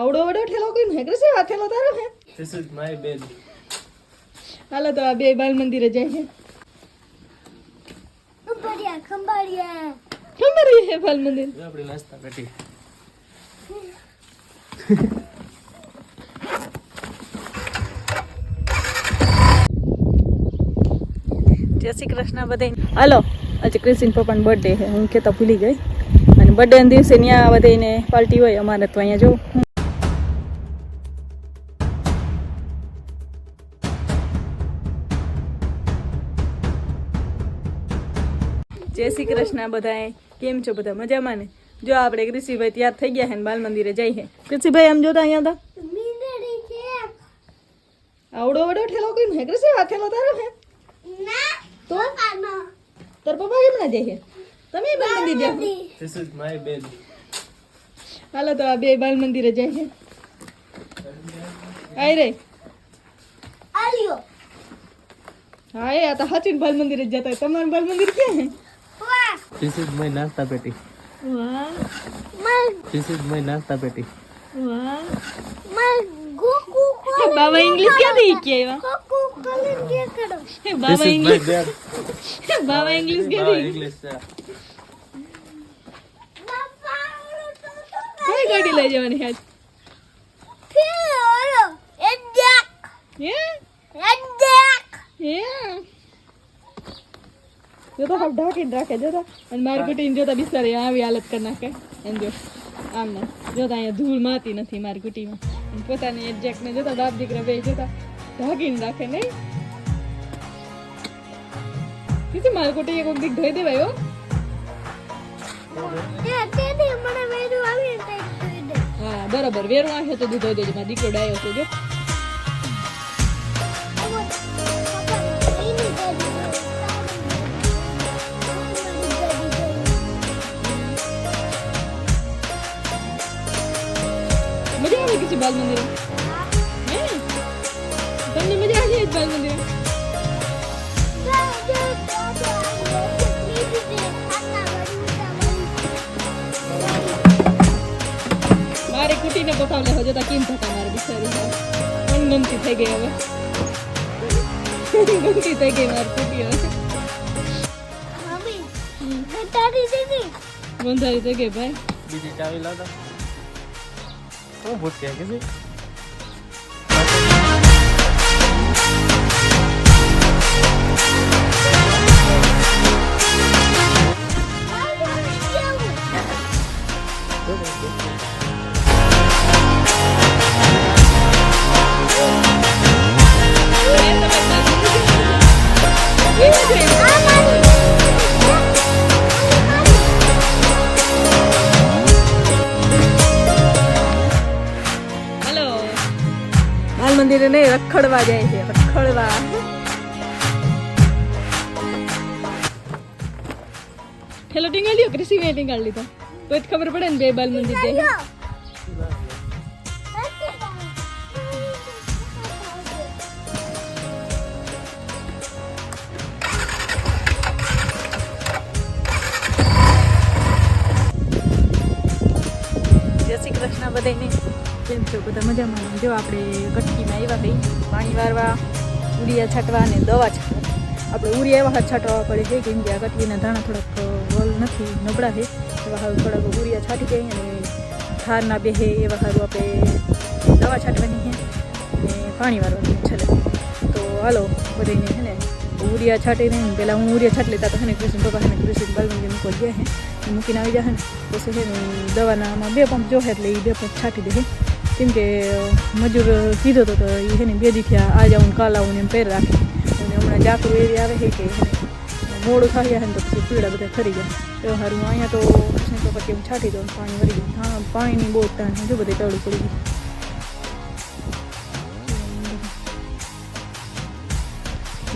આવડો વડો ઠેલો કોઈ હે કૃષિ આ ઠેલો તારો હે This is my bed. હાલો તો આ બે બાલ મંદિરે જાય છે. ખંભાળિયા ખંભાળિયા. ખબર હે બાલ મંદિર. આપણે નાસ્તા પેટી જય શ્રી કૃષ્ણ બધે હાલો આજે ક્રિસ્ટિન પપ્પાનો બર્થડે છે. હું કહેતા ભૂલી ગઈ. અને બર્થડે દિવસે ત્યાં બધે પાર્ટી હોય અમારે તો અહીંયા જો જય શ્રી કૃષ્ણ બધાએ. કેમ છો બધા? મજામાં ને? જો આપણે કૃષિભાઈ તૈયાર થઈ ગયા છે ને બાલ મંદિરે જઈ હે. કૃષિભાઈ આમ જોતા અહીંયા હતા? આવડો આવડો ઠેલો કોઈ હે? કૃષિ આ ઠેલો તારો હે? તો? તાર પપ્પા કેમ ના જાય હે? તમે બાલ મંદિર જાઓ. This is my bed. હાલો તો આ બે બાલ મંદિરે જઈ હે. આઈ રે. આલ્યો. હા એ આ તો હાચીન બાલ મંદિરે જ જતા હોય. તમારું બાલ મંદિર ક્યાં હે? This is my નાસ્તા પેટી વાહ માર This is my નાસ્તા પેટી વાહ માર ગોકુ કો બાબા ઇંગ્લિશ ક્યાંથી શીખી આવ્યા ગોકુ કોલન કે કરો હે, This બાબા is my ઇંગ્લિશ bed. બાબા ઇંગ્લિશ હા, ક્યાંથી English. બાપા ઓલો તો તો કઈ ગાડી લઈ જવાની હાથ ફીર ઓલો એડક હે એડક હે જો તો હાવ ઢાંકીને રાખે જો તો અને મારી ગુટીને જોતા બિચારી આવી હાલત કરી નાખે. એમ જો આમ ના જોતા અહીંયા ધૂળ માતી નથી મારી કુટીમાં. પોતાની એડજેક્ટને જોતા બાપ દીકરા બે જોતા ઢાંકીને રાખે નહીં. કીધું મારી ગુટી એક દીક ધોઈ દેવાય હો? બરાબર વેરું આશે તો દૂધ દેજો. દીકરો ડાયો છે જો. છે બાલ મંદિરે. તમને મજા આવી બાલ મંદિરે? મારે કુટીને પતાવલે હો જતા કેમ થતા મારે બિચારી પણ ગમતી થઈ ગઈ હવે. ગમતી થઈ ગઈ મારી કુટી હવે. બંધારી થઈ ગઈ ભાઈ. બીજી ચાવી લાવતા શું ભૂતક્યા કે છે બાલ મંદિરે નહીં રખડવા જાય છે રખડવા. ઠેલો ટીંગાડ્યો કૃષિ મેં ટીંગાડી લીધો. તો જ ખબર પડે ને બે બાલ મંદિર. જય. બધા મજામાં. જો આપણે કટકીમાં આવ્યા થઈ પાણી વારવા, ઉરિયા છાંટવા અને દવા છાંટવા. આપણે ઉરિયા એવા છાંટવા પડે છે, કેમ કે આ કટકીના ધાણા થોડાક વલ નથી, નબળા છે. એવા હારું થોડાક ઉરિયા છાંટી દઈએ અને થારના બે હે એવા હારું આપણે દવા છાંટવાની છે અને પાણી વારવાની છે તો હાલો બધાને છે ને ઉડિયા છાંટીને પહેલાં હું ઉરિયા છાંટ લેતા તો છે ને, કૃષ્ણ પપ્પા ને, કૃષ્ણ બાલમંદિર મૂકવા ગયા છે મૂકીને આવી જાય ને. પછી છે ને, દવાના આમાં બે પંપ જોશે એટલે એ બે પંપ છાંટી દે કેમ કે મજૂર કીધો તો તો એ છે ને બે થયા આ જાઉં કાલ આવું એમ પહેર રાખે. અને હમણાં જાકરું એવી આવે છે કે મોડું થઈ જાય ને તો પછી પીડા બધા ખરી જાય. તો સારું અહીંયા તો પછી તો પછી કેમ છાંટી દો પાણી વળી ગયું હા, પાણીની બહુ તાણ છે. જો બધે તળું પડી ગયું.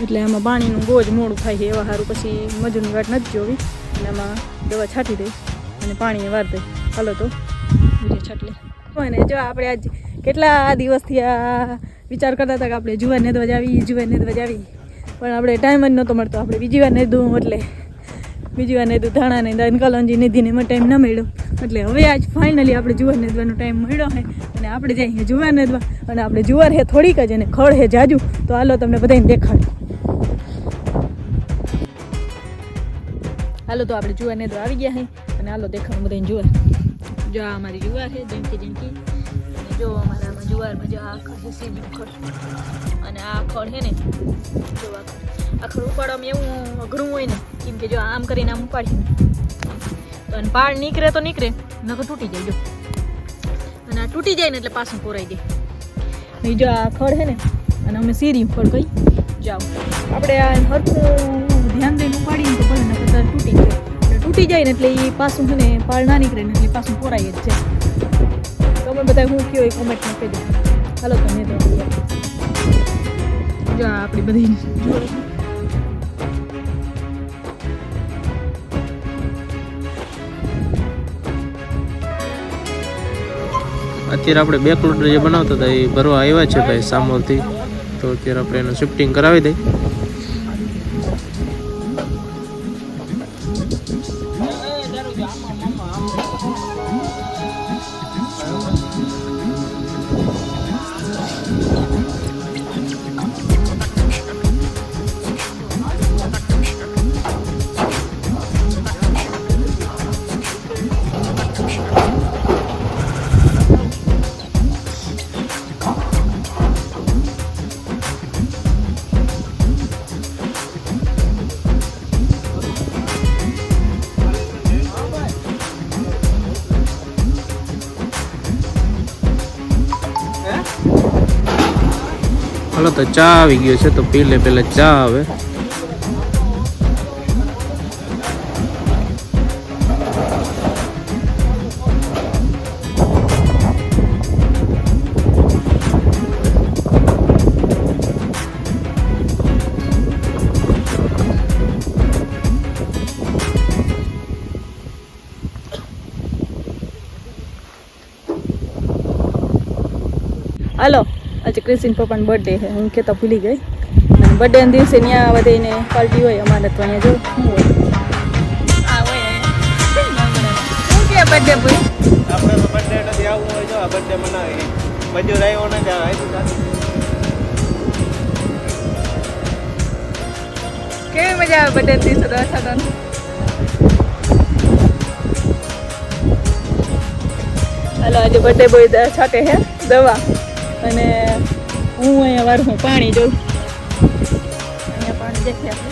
એટલે આમાં પાણીનું બહુ જ મોડું થાય છે, એવા સારું પછી મજૂરની વાટ નથી જોવી. અને આમાં દવા છાંટી દઈ અને પાણી વાર દઈ. હાલો તો છાંટલે અને જો આપણે આજ કેટલા દિવસથી આ વિચાર કરતા હતા કે આપણે જુવાર નેદવા જાવી જુવાર નેદવા જાવી પણ આપણે ટાઈમ જ નહોતો મળતો. આપણે બીજી વાર નેદવું એટલે. બીજી વાર નેદું ધાણા ને કલનજી નિધિને એમાં ટાઈમ ના મળ્યો. એટલે હવે આજ ફાઇનલી આપણે જુવાર નેદવાનો ટાઈમ મળ્યો છે અને આપણે જઈએ જુવાર નેદવા અને આપણે જુવાર હે થોડીક જ, અને ખડ હે જાજુ. તો હાલો તમને બધાને દેખાડું. હાલો તો આપણે જુવાર નેદવા આવી ગયા હે. અને હાલો દેખાડું બધાને જુવાર. જો આ અમારી જુવાર છે જિંદગી અને જો અમારા જુવારમાં જો આ ખડ છે, સીધું ખડ અને આ ખડ છે ને, જો આ ખડ ઉપાડવામાં એવું અઘરું હોય ને, કેમ કે જો આમ કરીને આમ ઉપાડીએ તો અને પાડ નીકળે તો નીકળે, નકર તૂટી જાય, જો. અને આ તૂટી જાય ને એટલે પાછું પોરાઈ જાય જો આ ખડ છે ને, અને અમે સીરી ખડ કહી જાઓ. આપણે આ હરખું ધ્યાન દઈને ઉપાડીએ તો ભલે નકર તૂટી જાય. તૂટી જાય ને એટલે એ પાછું છે ને પાળ ના નીકળે ને એટલે પાછું પોરાઈ જ છે. તમે બધા હું કયો એ કોમેન્ટમાં કહી દો ચાલો તમે તો જો આપણી બધી અત્યારે આપણે બે કિલોમીટર જે બનાવતા હતા એ ભરવા આવ્યા છે ભાઈ સામોરથી. તો અત્યારે આપણે એનું શિફ્ટિંગ કરાવી દઈએ. હાલો તો ચા આવી ગયો છે તો પી લે પેલા ચા આવે હાલો આજે ક્રિશિન પપ્પાનો બર્થડે છે. હું કહેતા ભૂલી ગઈ. અને બર્થડેના દિવસે ત્યાં વધીને પાર્ટી હોય અમારે તો અહીંયા જો. શું હોય? બર્થડે ભાઈ આપણે તો બર્થડે નથી આવવું હોય જો આ બર્થડે મનાવી મજૂર આવ્યો નથી કેવી મજા આવે બર્થડે દિવસે દવા છાંટવાની હાલો આજે બર્થડે બોય દ- હે દવા. અને હું અહીંયા વારું પાણી જોઉં. અહીંયા પાણી દેખી આપણે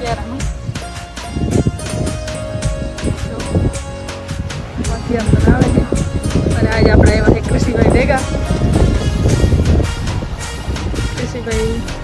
ક્યારામાં. બાકી આવે છે. અને આજે આપણે એવા કૃષિભાઈ ભેગા. કૃષિભાઈ